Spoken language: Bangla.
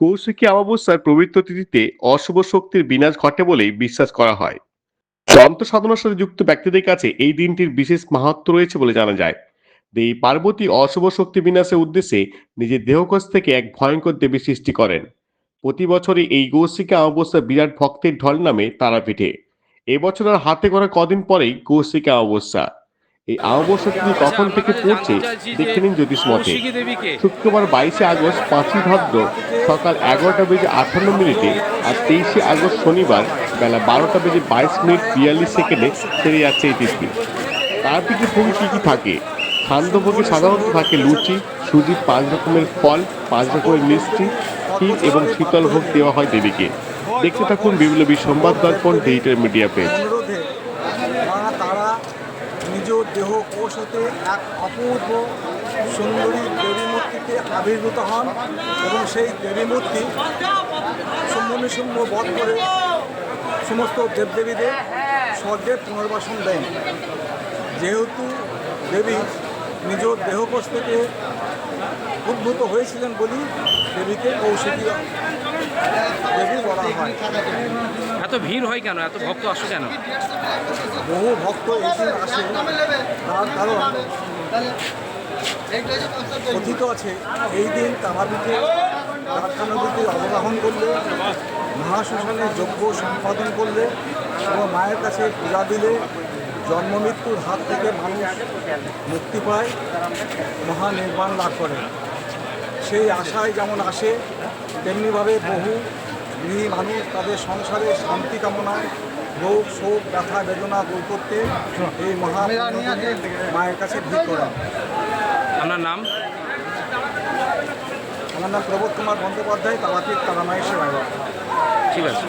কৌশিকী অমাবস্যার পবিত্র তিথিতে অশুভ শক্তির বিনাশ ঘটে বলেই বিশ্বাস করা হয়। যন্ত্র সাধনার সাথে যুক্ত ব্যক্তিদের কাছে এই দিনটির বিশেষ মাহাত্ম রয়েছে বলে জানা যায়। দেবী পার্বতী অশুভ শক্তি বিনাশের উদ্দেশ্যে নিজের দেহকোষ থেকে এক ভয়ঙ্কর দেবী সৃষ্টি করেন। প্রতি বছরই এই কৌশিকা অমাবস্যা বিরাট ভক্তের ঢল নামে তারাপীঠে। এবছর আর হাতে করা কদিন পরেই কৌশিকা অমাবস্যা। এই অমাবস্যা তিনি কখন থেকে পড়ছে দেখে নিন জ্যোতিষ মতে। শুক্রবার বাইশে আগস্ট পাঁচই ভাদ্র সকাল এগারোটা বেজে আটান্ন মিনিটে আর তেইশে আগস্ট শনিবার বেলা বারোটা বেজে বাইশ মিনিট বিয়াল্লিশ সেকেন্ডে সেরে যাচ্ছে এই তিথি। তার পিঠে ভোগে কী কী থাকে? খাদ্যভোগে সাধারণত থাকে লুচি সুজি পাঁচ রকমের ফল পাঁচ রকমের মিষ্টি ক্ষীর এবং শীতল ভোগ দেওয়া হয় দেবীকে। দেখতে থাকুন বিপ্লবী সংবাদ দর্পণ ডিজিটাল মিডিয়া পেজ অনুরোধে মা তারা নিজ দেহ কোষ হতে এক অপূর্ব সুন্দরী দেবী মূর্তিতে আবির্ভূত হন এবং সেই দেবী মূর্তি শম্ভ নিশুম্ভ বধ করে সমস্ত দেবদেবীদের স্বর্গে পুনর্বাসন দেন। যেহেতু দেবী নিজ দেহকোষ থেকে উদ্ভূত হয়েছিলেন বলি দেবীকে কৌশিকী এত ভিড় হয় কেন? এত ভক্ত আসে কেন? বহু ভক্ত দিন আসে। তার কারণ কথিত আছে, এই দিন তারাপীঠে কারখানবীতে অবগাহন করলে, মহাশ্মশানে যজ্ঞ সম্পাদন করলে এবং মায়ের কাছে পূজা দিলে জন্ম মৃত্যুর হাত থেকে মানুষ মুক্তি পায়, মহানির্বাণ লাভ করে। সেই আশায় যেমন আসে তেমনিভাবে বহু গৃহী মানুষ তাদের সংসারে শান্তি কামনায় রোগ শোক ব্যথা বেদনা দূর করতে এই মহা মায়ের কাছে ভিড় করা। আপনার নাম? আমার নাম প্রবোধ কুমার বন্দ্যোপাধ্যায় তারাপীঠ তারা মায়ের সেবায় ঠিক আছে।